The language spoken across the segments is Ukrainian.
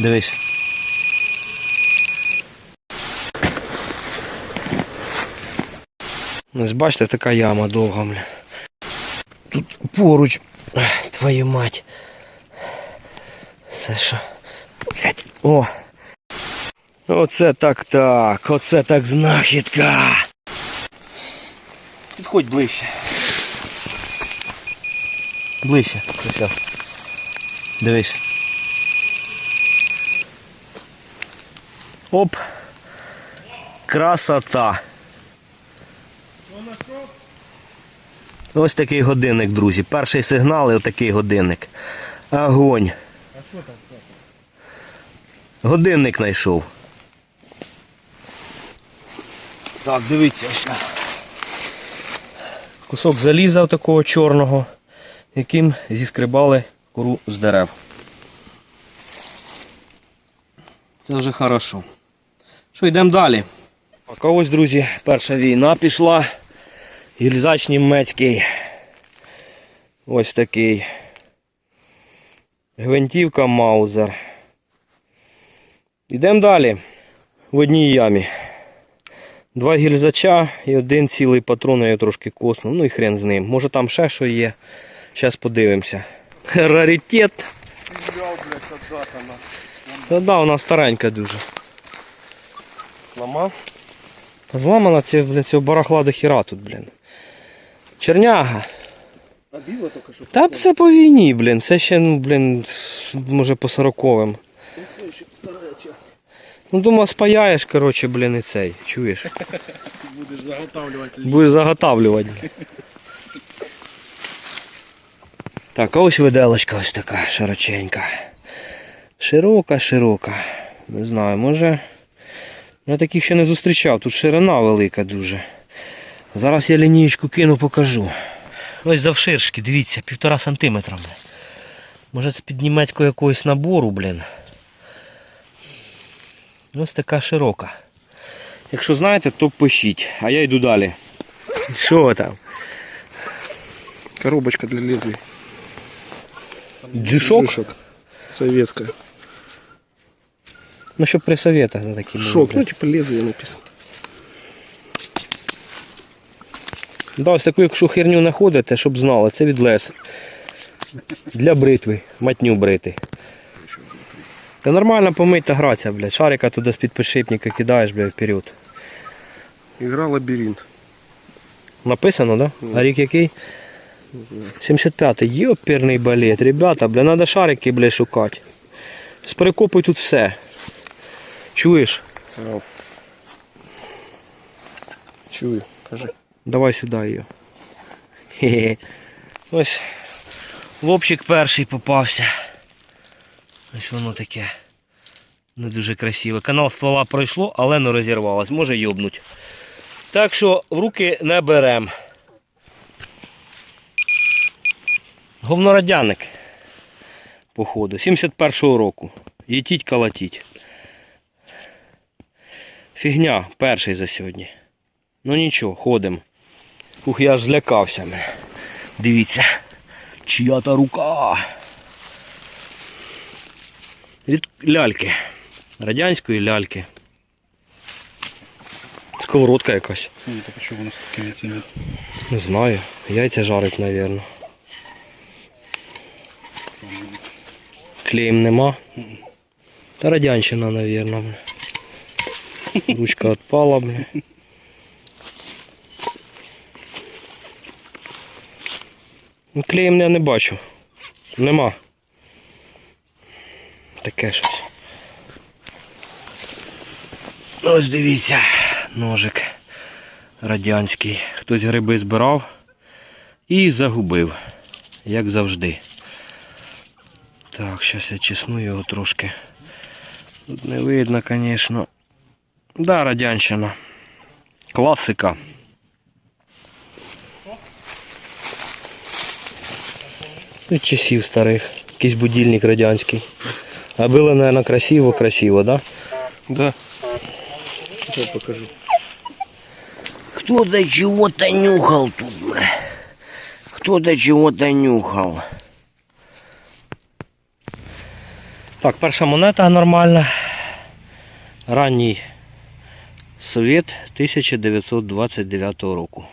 Дивись. Ось бачите, така яма довга, бля. Тут поруч. Твою мать. Це що? Блять. О. Оце так так. Оце так знахідка. Підходь ближче. Ближче. Дивись. Оп. Красота. Ось такий годинник, друзі. Перший сигнал і отакий годинник. Огонь. А що там? Годинник знайшов. Так, дивіться. ось. Кусок заліза такого чорного, яким зіскрибали кору з дерев. Це вже хорошо. Що, йдемо далі. Так, а ось, друзі, перша війна пішла. Гільзач німецький. Ось такий. Гвинтівка Маузер. Йдемо далі. В одній ямі. Два гільзача і один цілий патрон, я його трошки коснув. Ну і хрен з ним. Може там ще що є. Зараз подивимося. Раритет. Та да, вона старенька дуже. Зламав. Та Зламана це, бля, цього барахла до хіра тут, блін. Черняга. А біло тільки що. Та це по війні, блін. Це ще, ну, блін, може по сороковим. Це ще старая час. Ну, думав, спаяєш, коротше, блін, і цей. Чуєш? Будеш заготавлювати. Будеш заготавлювати. Так, а ось виделочка ось така широченька. Широка, широка. Не знаю, може. Я таких ще не зустрічав. Тут ширина велика дуже. Зараз я лінієчку кину, покажу. Ось завширшки, дивіться, півтора сантиметра. бля. Може це під німецького якогось набору, блін. Ось така широка. Якщо знаєте, то пишіть, а я йду далі. Що там? Коробочка для лезвий. Джишок? Советская. Ну, щоб при советах на такі були, Шок, ну типа лезвие написано. Да, ось таку, якщо херню знаходите, щоб знали, це від лес. Для бритви, матню брити. Та нормально помить та гратися, блядь. Шарика туди з-під підшипника кидаєш, блядь, вперед. Игра лабиринт. Написано, да? А рік який? 75-й. Йоперний балет. Ребята, бля, треба шарики, бля, шукати. Сперекопуй тут все. Чуєш? Ау. Чую, кажи. Давай сюди її. Хе-хе. Ось лобчик перший попався. Ось воно таке. Не дуже красиве. Канал ствола пройшло, але не розірвалось. Може йобнуть. Так що в руки не берем. Говнорадяник. Походу. 71-го року. Їтіть калатіть. Фігня, перший за сьогодні. Ну нічого, ходимо. Ух, я ж злякався. Дивіться. Чия-то рука. Від ляльки. Радянської ляльки. Сковородка якась. Ну, так а у нас такими ценят? Не знаю. Яйця жарить, мабуть. Клеєм нема. Та радянщина, мабуть. Ручка відпала, бля. Ну, Клеєм я не бачу. Нема. Таке щось. Ось дивіться, ножик радянський. Хтось гриби збирав і загубив, як завжди. Так, зараз я чесну його трошки. Тут не видно, звісно. Да, радянщина. Класика. Від часів старих. Якийсь будильник радянський. А було, мабуть, красиво, красиво, да? Да. Я покажу. Кто-то чего-то нюхал тут, бля. Кто-то чего-то нюхал. Так, перша монета нормальна. Ранній совєт 1929 року.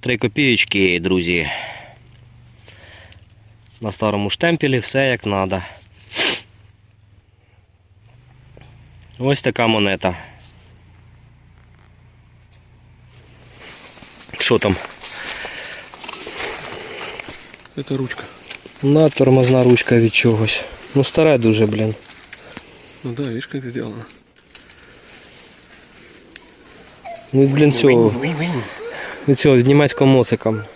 Три копійочки, друзі. На старому штемпелі все як треба. Ось така монета. Що там? Это ручка. На тормозна ручка від чогось. Ну старе дуже, блін. Ну да, видишь, как сделано. Ну, блін, цього. Від цього від німецького моцика. Все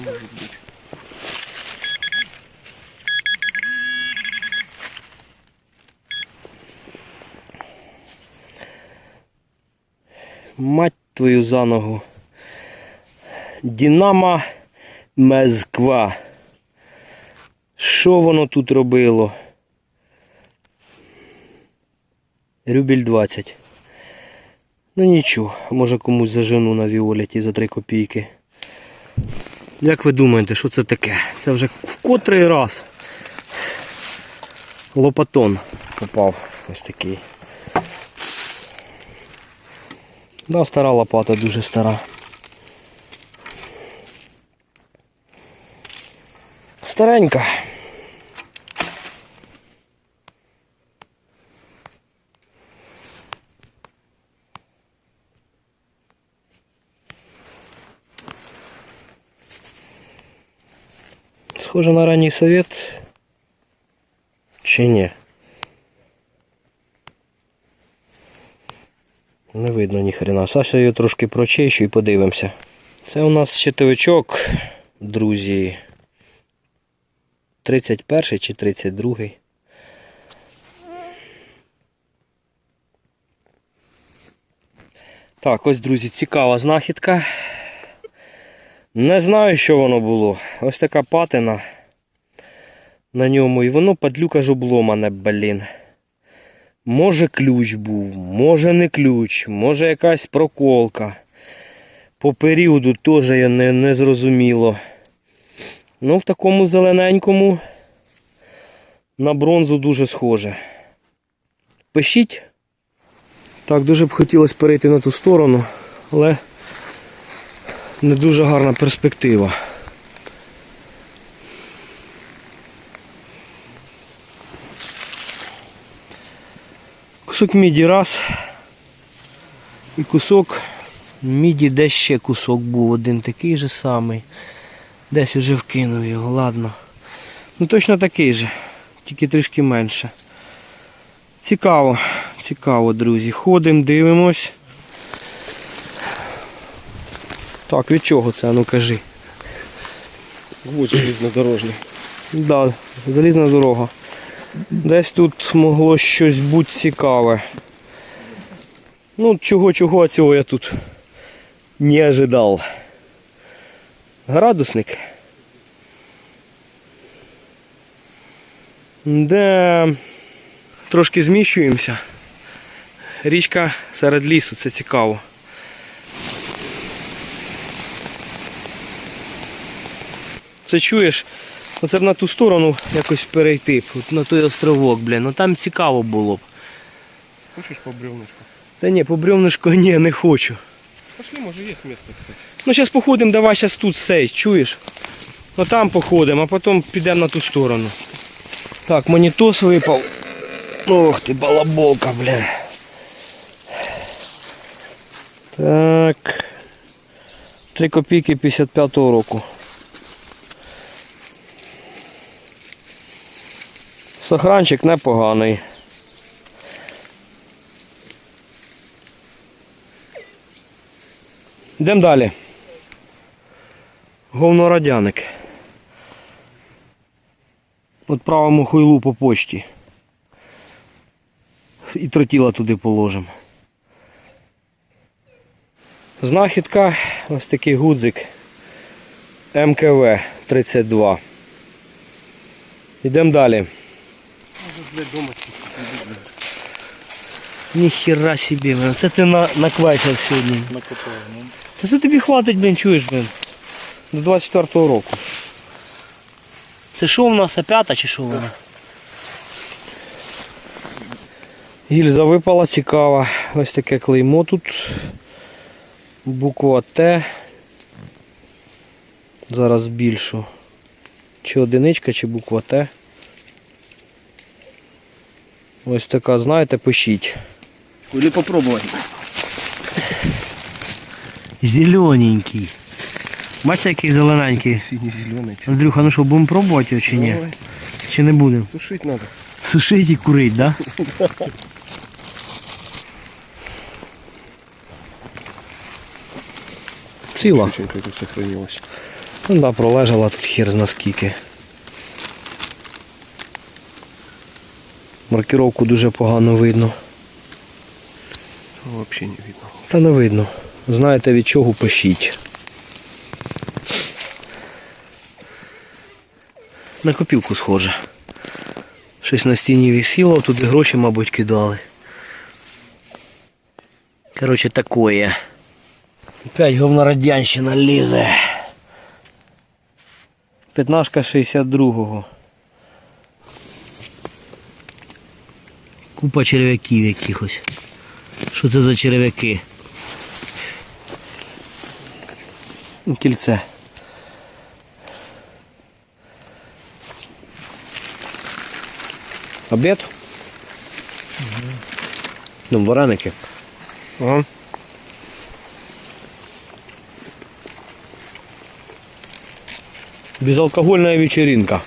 может быть. Мать твою за ногу. Дінамо Москва. Що воно тут робило? Рюбель 20. Ну нічого, може комусь зажену на Віолеті за 3 копійки. Як ви думаєте, що це таке? Це вже в котрий раз лопатон попав ось такий. Да, стара лопата, дуже стара. Старенька. Схоже на ранній совет. Чи ні? Не видно ніхрена. Саша її трошки прочищу і подивимося. Це у нас щитовичок, друзі. 31 чи 32. Так, ось, друзі, цікава знахідка. Не знаю, що воно було. Ось така патина на ньому. І воно падлюка ж обломане, блін. Може ключ був, може не ключ, може якась проколка. По періоду теж я не, не зрозуміло. Ну, в такому зелененькому на бронзу дуже схоже. Пишіть. Так, дуже б хотілося перейти на ту сторону, але не дуже гарна перспектива. Кусок міді раз. І кусок міді, де ще кусок був один такий же самий. Десь уже вкинув його, ладно. Ну точно такий же, тільки трішки менше. Цікаво, цікаво, друзі. Ходимо, дивимось. Так, від чого це? Ну кажи. Вот железнодорожный. Да, залізна дорога. Десь тут могло щось бути цікаве. Ну, чого, чого, а цього я тут не ожидав. Градусник. Де трошки зміщуємося. Річка серед лісу, це цікаво. Це чуєш? Оце б на ту сторону якось перейти, от на той островок, блін. Ну там цікаво було б. Хочешь по бревнышку? Та ні, по бревнишку ні, не хочу. Пошли, может, есть место, кстати. Ну зараз походимо, давай зараз тут сей, чуєш? Ну там походимо, а потім підемо на ту сторону. Так, монітос випав. Ох ти, балаболка, бля. Так. 3 копійки 55-го року. Сохранчик непоганий. Йдемо далі. Говнорадяник. От правому хуйлу по почті. І тротіла туди положимо. Знахідка, ось такий гудзик МКВ 32. Йдемо далі. Блядь, собі, блин. Це ти на, наквачав сьогодні. накопал. Ну, Та це тобі хватить, блін, чуєш, блін. До 24-го року. Це що в нас опята чи що вона? Гільза випала цікава. Ось таке клеймо тут. Буква Т. Зараз збільшу. Чи одиничка, чи буква Т. Ось така, знаєте, пишіть. Или попробовать. Зелененький. Бачите, який зелененький. Синий-зеленый. Андрюха, ну що, будемо пробувати його чи ні? Давай. Чи не будемо? Сушить надо. Сушить і курить, да? Ціла. Очень как сохранилось. Ну да, пролежала тут хер зна скільки. Маркировку дуже погано видно. Вообще не видно. Та не видно. Знаєте від чого пишіть. На копілку схоже. Щось на стіні висіло, туди гроші, мабуть, кидали. Коротше, такое. Опять говнорадянщина лізе. П'ятнашка 62-го. Купа черв'яків якихось. Що це за черв'яки? Кільце. Обід? Ну, вареники. Ага. Безалкогольная вечеринка.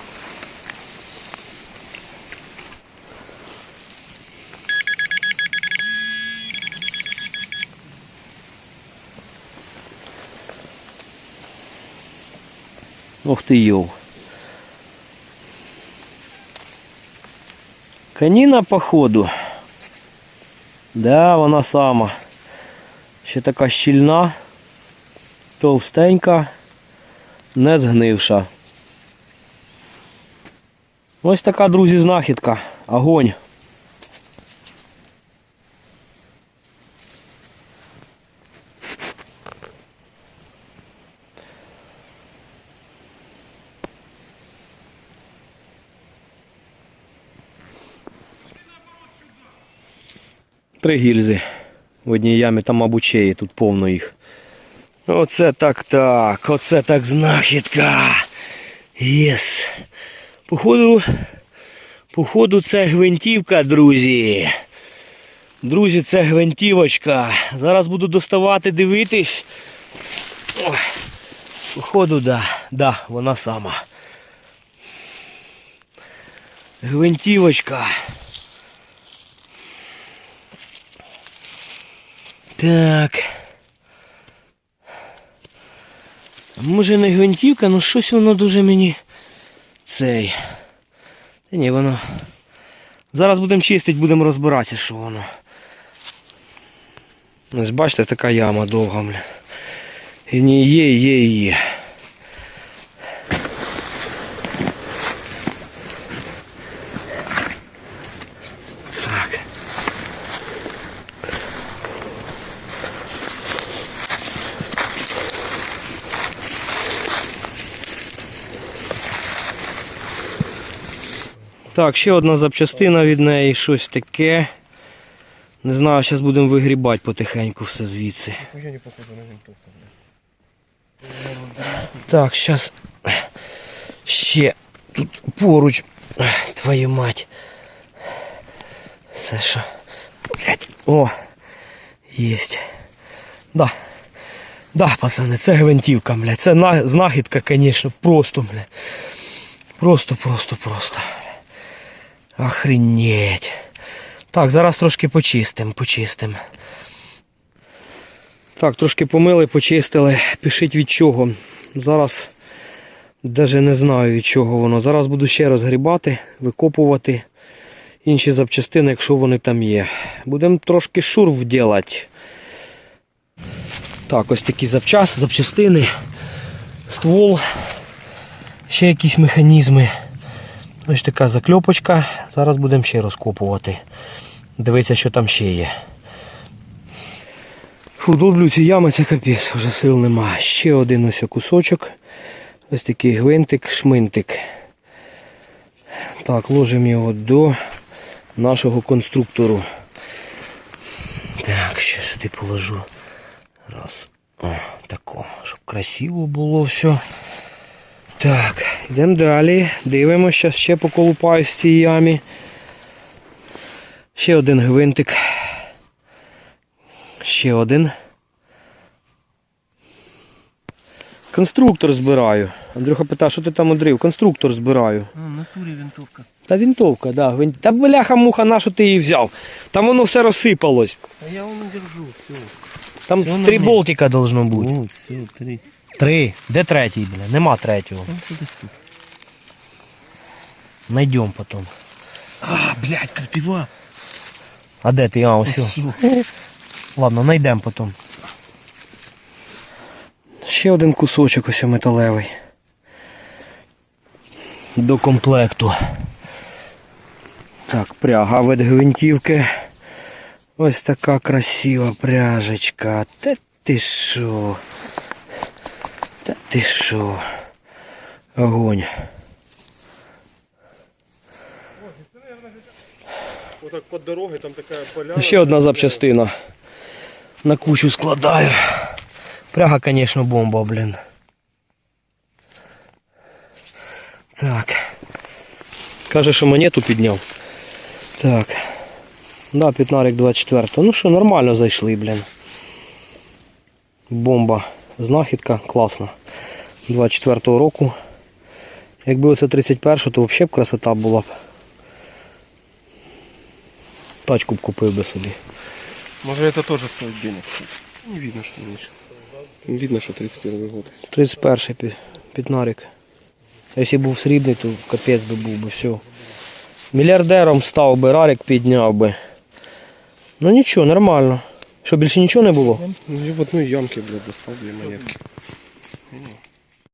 Ох ты йов. Каніна походу. Да, вона сама. Ще така щільна, товстенька не згнивша. Ось така, друзі, знахідка. Огонь. Три гільзи в одній ямі, там, мабуть, ще є, тут повно їх. Оце так так, оце так знахідка. Єс. Походу, походу, це гвинтівка, друзі. Друзі, це гвинтівочка. Зараз буду доставати, дивитись. Походу, да, да, вона сама. Гвинтівочка. Так. Може не гвинтівка, але щось воно дуже мені цей. Та ні, воно. Зараз будемо чистити, будемо розбиратися, що воно. Ось бачите, така яма довга, бля. І в є, є, є. Так, ще одна запчастина від неї, щось таке. Не знаю, зараз будемо вигрібати потихеньку все звідси. Я не похоже на винтовку. Так, зараз ще тут поруч. Твою мать. Це що? О! Єсть. Да. Да, пацани, це гвинтівка, блядь. Це знахідка, звісно, просто, блядь. Просто, просто, просто. Охренеть. Так, зараз трошки почистим, почистим. Так, трошки помили, почистили. Пишіть від чого. Зараз навіть не знаю від чого воно. Зараз буду ще розгрібати, викопувати інші запчастини, якщо вони там є. Будемо трошки шур вділати. Так, ось такі запчас, запчастини, ствол, ще якісь механізми. Ось така закльопочка. Зараз будемо ще розкопувати. Дивитися, що там ще є. Фу, долблю ці ями, це капець, вже сил нема. Ще один ось кусочок. Ось такий гвинтик, шминтик. Так, ложимо його до нашого конструктору. Так, ще сюди положу. Раз. О, тако, щоб красиво було все. Так, йдемо далі. Дивимося, ще поколупаю в цій ямі. Ще один гвинтик. Ще один. Конструктор збираю. Андрюха питає, що ти там одрив? Конструктор збираю. В натурі винтовка. Та винтовка, да. Гвинт... Та бляха муха, на що ти її взяв? Там воно все розсипалось. А я воно держу, все. Там Воно три ні. болтика должно бути. О, все, три. Три. Де третій, бля? Нема третього. Десь тут. Найдем потім. А, блядь, крапива. А де ти? А, ось. Ладно, знайдемо потім. Ще один кусочок ось металевий. До комплекту. Так, пряга від гвинтівки. Ось така красива пряжечка. Та ти що? Та ти що? Огонь. Отак по дорогі, там така поляна. Ще одна запчастина. На кучу складаю. Пряга, звісно, бомба, блін. Так. Каже, що монету підняв. Так. Да, пітнарик 24. Ну що, нормально зайшли, блін. Бомба. Знахідка класна. 24-го року. Якби оце 31-го, то взагалі б красота була б. Тачку б купив би собі. Може это тоже стоит денег? Не видно, что меньше. Видно, что 31 год. 31 пі- пітнарик. А Якщо був срібний, то капець би був би все. Мільярдером став би, рарик підняв би. Ну нічого, нормально. Що більше нічого не було? Ну, в одної ямки, блядь, достав дві монетки.